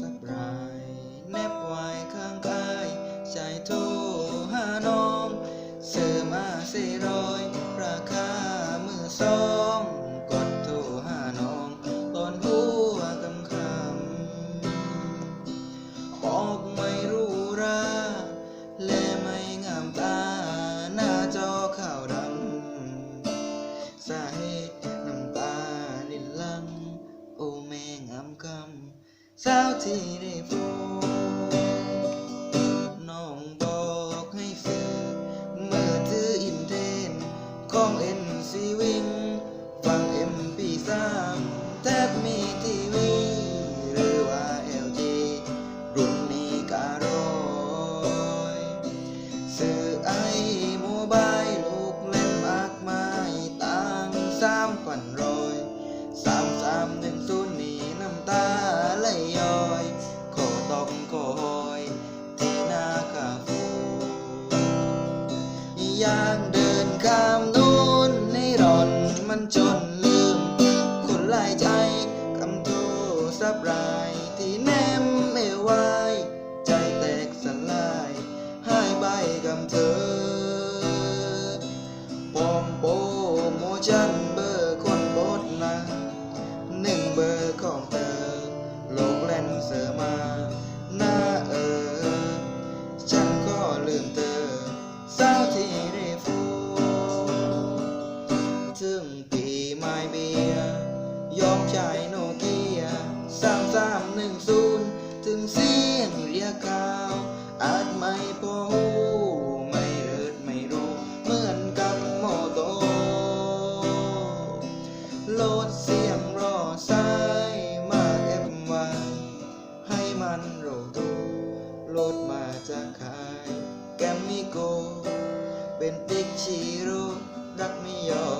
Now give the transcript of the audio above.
สักรายแนบไว้ข้างกายใจโทรหาน้องเสือมาสิรอ สาวที่ได้พบน้องบอกให้ซื้อมือถืออินเทนของเอ็นซีวิงฟังเอ็มพีสามแทบมีทีวีหรือว่าเอลจีรุ่นนี้การ้อยซื้อไอโมบายลูกเล่นมากมายต่างสามพันร้อยสามสามหนึ่งศู อยากเดินข้ามนู้นในร่อนมันจนลืม คนหลายใจคำโทรสับรายที่แนมไม่ไหวใจแตกสลายหายใบกับเธอปอมโปโมชั่นเบอร์คนบดนะหนึ่งเบอร์ของเธอโลกแล่นเสือมา ใจายโนเกียสามสามหนึ่งศูนย์ถึงเสียงเรียกข่าว อาจไม่พอหูไม่เริดไม่รู้ เหมือนกับโมโตโหลดเสียงรอสายมาเอฟวันให้มันโรดูโหลดมาจากขายแกมมิโก เป็นติ๊กชีโร่ยอม